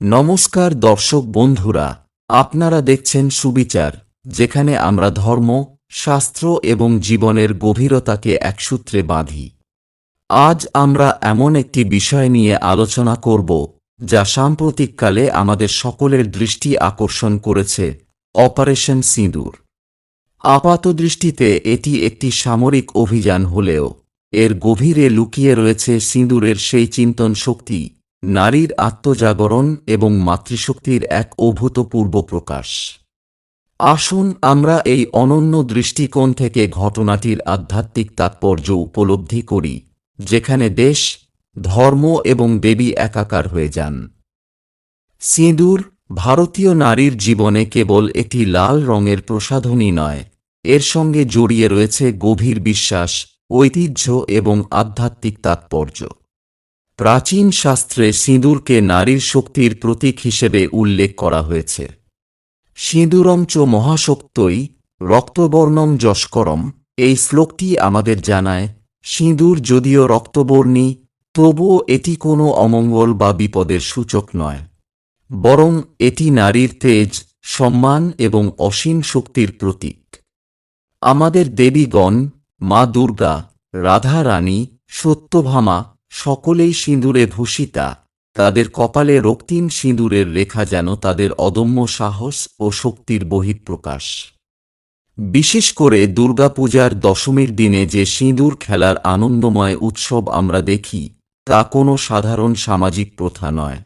নমস্কার দর্শক বন্ধুরা, আপনারা দেখছেন সুবিচার, যেখানে আমরা ধর্ম, শাস্ত্র এবং জীবনের গভীরতাকে একসূত্রে বাঁধি। আজ আমরা এমন একটি বিষয় নিয়ে আলোচনা করব, যা সাম্প্রতিককালে আমাদের সকলের দৃষ্টি আকর্ষণ করেছে, অপারেশন সিঁদুর। আপাতদৃষ্টিতে এটি একটি সামরিক অভিযান হলেও, এর গভীরে লুকিয়ে রয়েছে সিঁদুরের সেই চিন্তন শক্তি। নারীর আত্মজাগরণ এবং মাতৃশক্তির এক অভূতপূর্ব প্রকাশ। আসুন আমরা এই অনন্য দৃষ্টিকোণ থেকে ঘটনাটির আধ্যাত্মিক তাৎপর্য উপলব্ধি করি, যেখানে দেশ, ধর্ম এবং দেবী একাকার হয়ে যান। সিঁদুর, ভারতীয় নারীর জীবনে কেবল একটি লাল রঙের প্রসাধনী নয়, এর সঙ্গে জড়িয়ে রয়েছে গভীর বিশ্বাস, ঐতিহ্য এবং আধ্যাত্মিক তাৎপর্য। প্রাচীন শাস্ত্রে সিঁদুরকে নারীর শক্তির প্রতীক হিসেবে উল্লেখ করা হয়েছে। সিঁদুরম মহাশক্তই রক্তবর্ণম যশকরম। এই শ্লোকটি আমাদের জানায়, সিঁদুর যদিও রক্তবর্ণী, তবুও এটি কোনো অমঙ্গল বা বিপদের সূচক নয়। বরং এটি নারীর তেজ, সম্মান এবং অসীম শক্তির প্রতীক। আমাদের দেবীগণ, মা দুর্গা, রাধা রানী, সত্যভামা সকলেই সিঁদুরে ভূষিতা, তাদের কপালে রক্তিম সিঁদুরের রেখা যেন তাদের অদম্য সাহস ও শক্তির বহিঃপ্রকাশ। বিশেষ করে দুর্গাপূজার দশমীর দিনে যে সিঁদুর খেলার আনন্দময় উৎসব আমরা দেখি, তা কোনো সাধারণ সামাজিক প্রথা নয়।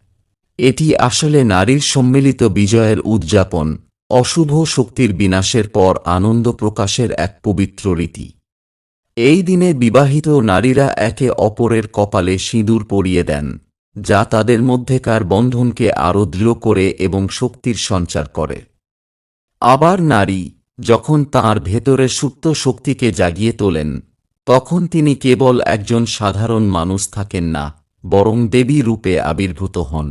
এটি আসলে নারীর সম্মিলিত বিজয়ের উদযাপন, অশুভ শক্তির বিনাশের পর আনন্দ প্রকাশের এক পবিত্র রীতি। এই দিনে বিবাহিত নারীরা একে অপরের কপালে সিঁদুর পরিয়ে দেন, যা তাদের মধ্যেকার বন্ধনকে আরও দৃঢ় করে এবং শক্তির সঞ্চার করে। আবার নারী যখন তাঁর ভেতরে সুপ্ত শক্তিকে জাগিয়ে তোলেন, তখন তিনি কেবল একজন সাধারণ মানুষ থাকেন না, বরং দেবী রূপে আবির্ভূত হন।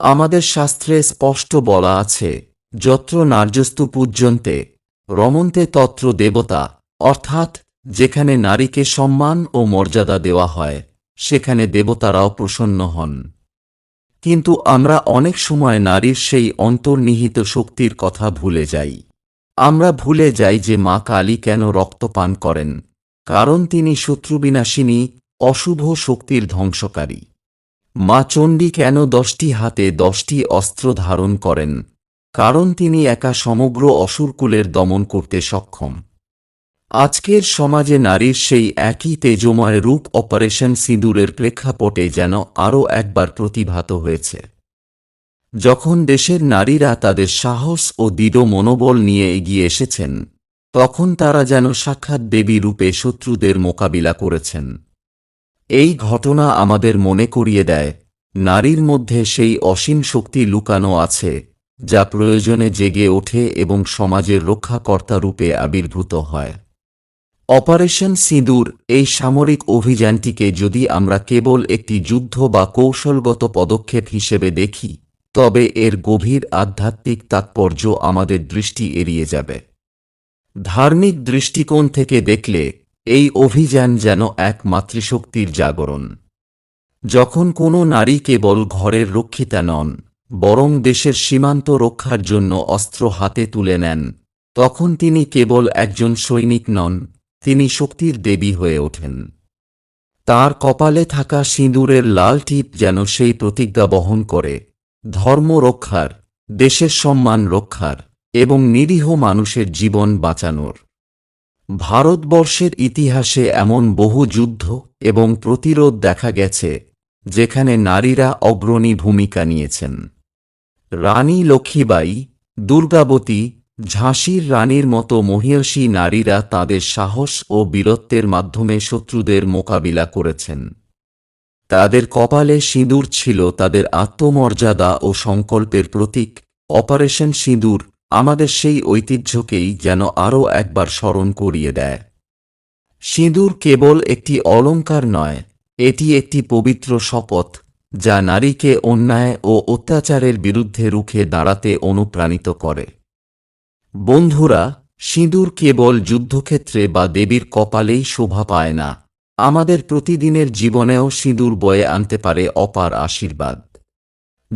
আমাদের শাস্ত্রে স্পষ্ট বলা আছে, যত্র নার্যস্তু পূজ্যন্তে, রমন্তে তত্র দেবতা, অর্থাৎ যেখানে নারীকে সম্মান ও মর্যাদা দেওয়া হয়, সেখানে দেবতারাও প্রসন্ন হন। কিন্তু আমরা অনেক সময় নারীর সেই অন্তর্নিহিত শক্তির কথা ভুলে যাই। আমরা ভুলে যাই যে মা কালী কেন রক্তপান করেন, কারণ তিনি শত্রুবিনাশিনী, অশুভ শক্তির ধ্বংসকারী। মা চণ্ডী কেন দশটি হাতে দশটি অস্ত্র ধারণ করেন, কারণ তিনি একা সমগ্র অসুরকুলের দমন করতে সক্ষম। আজকের সমাজে নারীর সেই একই তেজময় রূপ অপারেশন সিঁদুরের প্রেক্ষাপটে যেন আরও একবার প্রতিভাত হয়েছে। যখন দেশের নারীরা তাদের সাহস ও দৃঢ় মনোবল নিয়ে এগিয়ে এসেছেন, তখন তারা যেন সাক্ষাৎ দেবী রূপে শত্রুদের মোকাবিলা করেছেন। এই ঘটনা আমাদের মনে করিয়ে দেয়, নারীর মধ্যে সেই অসীম শক্তি লুকানো আছে, যা প্রয়োজনে জেগে ওঠে এবং সমাজের রক্ষাকর্তা রূপে আবির্ভূত হয়। অপারেশন সিঁদুর, এই সামরিক অভিযানটিকে যদি আমরা কেবল একটি যুদ্ধ বা কৌশলগত পদক্ষেপ হিসেবে দেখি, তবে এর গভীর আধ্যাত্মিক তাৎপর্য আমাদের দৃষ্টি এড়িয়ে যাবে। ধার্মিক দৃষ্টিকোণ থেকে দেখলে, এই অভিযান যেন এক মাতৃশক্তির জাগরণ। যখন কোনো নারী কেবল ঘরের রক্ষিতা নন, বরং দেশের সীমান্ত রক্ষার জন্য অস্ত্র হাতে তুলে নেন, তখন তিনি কেবল একজন সৈনিক নন তিনি শক্তির দেবী হয়ে ওঠেন। তার কপালে থাকা সিঁদুরের লাল টিপ যেন সেই প্রতিজ্ঞা বহন করে। ধর্ম রক্ষার, দেশের সম্মান রক্ষার এবং নিরীহ মানুষের জীবন বাঁচানোর। ভারতবর্ষের ইতিহাসে এমন বহু যুদ্ধ এবং প্রতিরোধ দেখা গেছে, যেখানে নারীরা অগ্রণী ভূমিকা নিয়েছেন। রানী লক্ষ্মীবাই দুর্গাবতী ঝাঁসির রানীর মতো মহিয়সী নারীরা তাদের সাহস ও বীরত্বের মাধ্যমে শত্রুদের মোকাবিলা করেছেন। তাদের কপালে সিঁদুর ছিল তাদের আত্মমর্যাদা ও সংকল্পের প্রতীক। অপারেশন সিঁদুর আমাদের সেই ঐতিহ্যকেই যেন আরও একবার স্মরণ করিয়ে দেয়। সিঁদুর কেবল একটি অলঙ্কার নয়, এটি একটি পবিত্র শপথ, যা নারীকে অন্যায় ও অত্যাচারের বিরুদ্ধে রুখে দাঁড়াতে অনুপ্রাণিত করে। বন্ধুরা, সিঁদুর কেবল যুদ্ধক্ষেত্রে বা দেবীর কপালেই শোভা পায় না। আমাদের প্রতিদিনের জীবনেও সিঁদুর বয়ে আনতে পারে অপার আশীর্বাদ।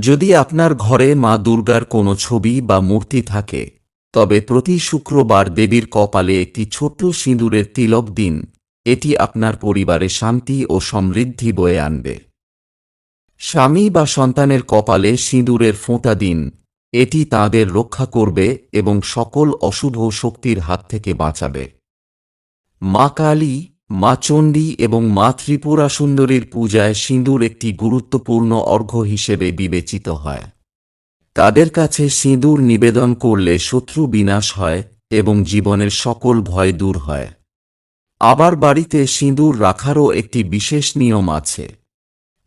যদি আপনার ঘরে মা দুর্গার কোনো ছবি বা মূর্তি থাকে, তবে প্রতি শুক্রবার দেবীর কপালে একটি ছোট্ট সিঁদুরের তিলক দিন। এটি আপনার পরিবারে শান্তি ও সমৃদ্ধি বয়ে আনবে। স্বামী বা সন্তানের কপালে সিঁদুরের ফোঁটা দিন। এটি তাদের রক্ষা করবে এবং সকল অশুভ শক্তির হাত থেকে বাঁচাবে। মা কালী, মা চণ্ডী এবং মা ত্রিপুরা সুন্দরীর পূজায় সিঁদুর একটি গুরুত্বপূর্ণ অর্ঘ্য হিসেবে বিবেচিত হয়। তাদের কাছে সিঁদুর নিবেদন করলে শত্রু বিনাশ হয় এবং জীবনের সকল ভয় দূর হয়। আবার বাড়িতে সিঁদুর রাখারও একটি বিশেষ নিয়ম আছে।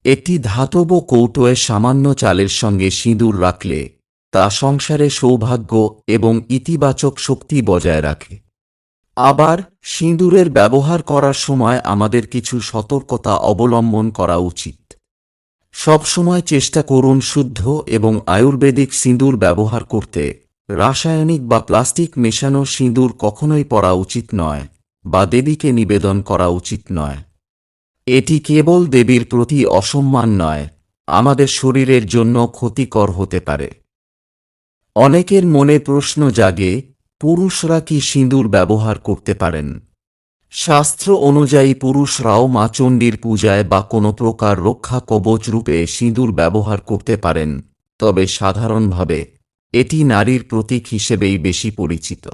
একটি ধাতব কৌটোয় সামান্য চালের সঙ্গে সিঁদুর রাখলে তা সংসারে সৌভাগ্য এবং ইতিবাচক শক্তি বজায় রাখে। আবার সিঁদুরের ব্যবহার করার সময় আমাদের কিছু সতর্কতা অবলম্বন করা উচিত। সবসময় চেষ্টা করুন শুদ্ধ এবং আয়ুর্বেদিক সিঁদুর ব্যবহার করতে। রাসায়নিক বা প্লাস্টিক মেশানো সিঁদুর কখনোই পরা উচিত নয় বা দেবীকে নিবেদন করা উচিত নয়। এটি কেবল দেবীর প্রতি অসম্মান নয়, আমাদের শরীরের জন্য ক্ষতিকর হতে পারে। অনেকের মনে প্রশ্ন জাগে, পুরুষরা কি সিঁদুর ব্যবহার করতে পারেন? শাস্ত্র অনুযায়ী পুরুষরাও মা চণ্ডীর পূজায় বা কোনো প্রকার রক্ষা কবচ রূপে সিঁদুর ব্যবহার করতে পারেন, তবে সাধারণভাবে এটি নারীর প্রতীক হিসেবেই বেশি পরিচিত।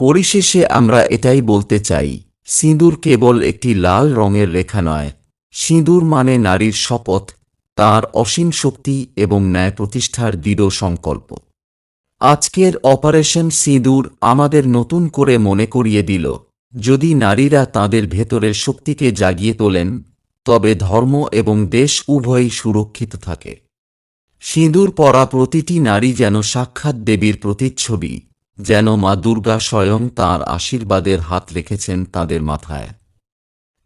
পরিশেষে আমরা এটাই বলতে চাই, সিঁদুর কেবল একটি লাল রঙের রেখা নয়, সিঁদুর মানে নারীর শপথ তার অসীম শক্তি এবং ন্যায় প্রতিষ্ঠার দৃঢ় সংকল্প। আজকের অপারেশন সিঁদুর আমাদের নতুন করে মনে করিয়ে দিল, যদি নারীরা তাদের ভেতরের শক্তিকে জাগিয়ে তোলেন, তবে ধর্ম এবং দেশ উভয়ই সুরক্ষিত থাকে। সিঁদুর পরা প্রতিটি নারী যেন সাক্ষাৎ দেবীর প্রতিচ্ছবি, যেন মা দুর্গা স্বয়ং তাঁর আশীর্বাদের হাত রেখেছেন তাদের মাথায়।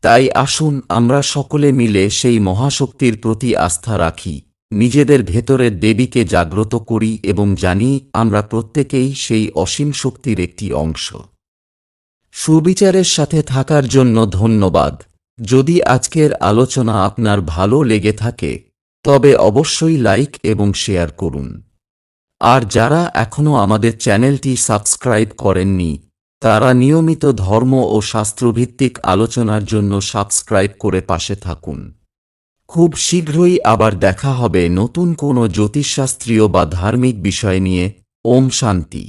তাই আসুন আমরা সকলে মিলে সেই মহাশক্তির প্রতি আস্থা রাখি। নিজেদের ভেতরের দেবীকে জাগ্রত করি এবং জানি আমরা প্রত্যেকেই সেই অসীম শক্তির একটি অংশ। সুবিচারের সাথে থাকার জন্য ধন্যবাদ। যদি আজকের আলোচনা আপনার ভালো লেগে থাকে, তবে অবশ্যই লাইক এবং শেয়ার করুন। আর যারা এখনও আমাদের চ্যানেলটি সাবস্ক্রাইব করেননি তারা নিয়মিত ধর্ম ও শাস্ত্রভিত্তিক আলোচনার জন্য সাবস্ক্রাইব করে পাশে থাকুন। খুব শীঘ্রই আবার দেখা হবে নতুন কোনো জ্যোতিষশাস্ত্রীয় বা ধার্মিক বিষয় নিয়ে। ওম শান্তি।